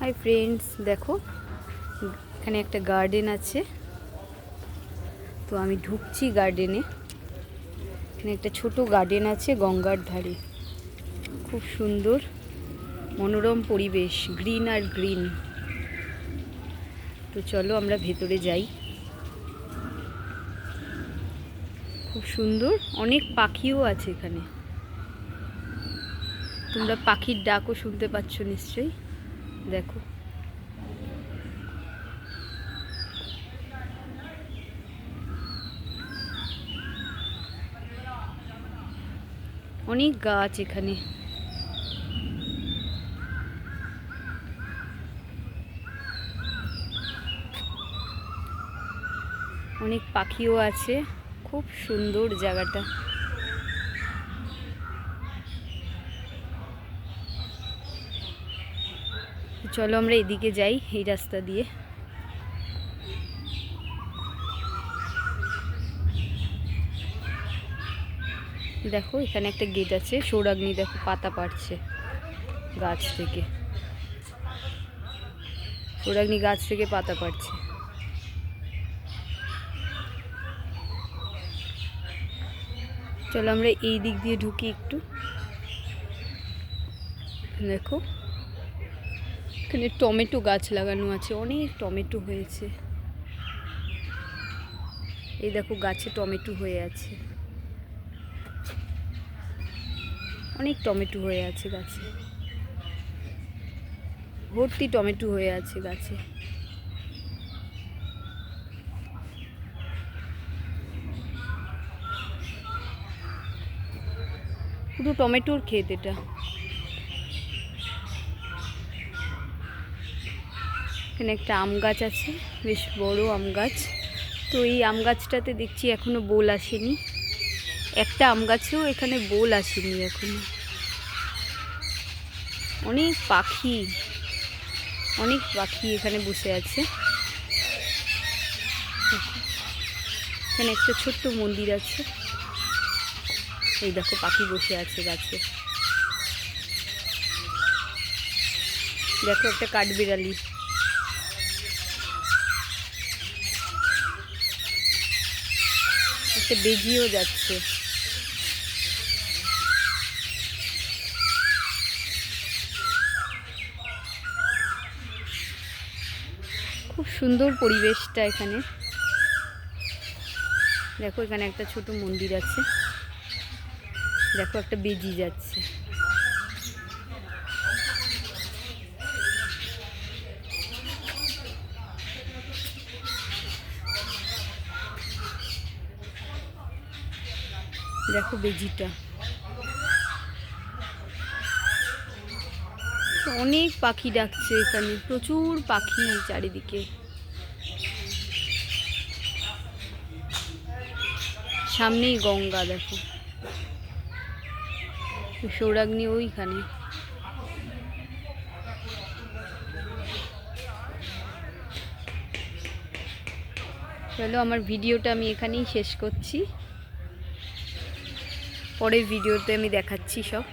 Hi friends দেখো, এখানে একটা গার্ডেন আছে। তো আমি ঢুকছি গার্ডেনে এখানে একটা ছোট গার্ডেন আছে গঙ্গার ধারে। খুব সুন্দর, মনোরম পরিবেশ গ্রিন আর গ্রিন তো চলো আমরা ভেতরে যাই। খুব সুন্দর, অনেক পাখিও আছে এখানে। তোমরা পাখির ডাকও শুনতে পাচ্ছ নিশ্চয়ই। দেখো। অনেক গাছ এখানে। অনেক পাখিও আছে। খুব সুন্দর জায়গাটা। চলো আমরা এদিকে যাই, এই রাস্তা দিয়ে। দেখো, এখানে একটা গেট আছে, সৌরাগ্নি দেখো পাতা পাড়ছে গাছ থেকে। সৌরাগ্নি গাছ থেকে পাতা পাড়ছে। চলো আমরা এই দিক দিয়ে ঢুকি একটু। দেখো। এখানে টমেটো গাছ লাগানো আছে, অনেক টমেটো হয়েছে। এই দেখো গাছে টমেটো হয়ে আছে। অনেক টমেটো হয়ে আছে গাছে। ভর্তি টমেটো হয়ে আছে গাছে। পুরো টমেটোর ক্ষেত এটা। এখানে একটা আম গাছ আছে, বেশ বড় আম গাছ। তো এই আম গাছটাতে দেখছি এখনও বোল আসেনি। একটা আম গাছেও এখানে বোল আসেনি এখনও। অনেক পাখি অনেক পাখি এখানে বসে আছে। এখানে একটা ছোট্ট মন্দির আছে। এই দেখো, পাখি বসে আছে গাছে। দেখো একটা কাঠবিড়ালি। একটা বেজিও যাচ্ছে। খুব সুন্দর পরিবেশটা এখানে। দেখো এখানে একটা ছোট মন্দির আছে। দেখো একটা বেজি যাচ্ছে। দেখো বেজিটা। অনেক পাখি ডাকছে এখানে, প্রচুর পাখি চারিদিকে। সামনেই গঙ্গা, দেখো। সৌরাগ্নি ওইখানে। চলো, আমার ভিডিওটা আমি এখানেই শেষ করছি। পরের ভিডিওতে আমি দেখাচ্ছি সব।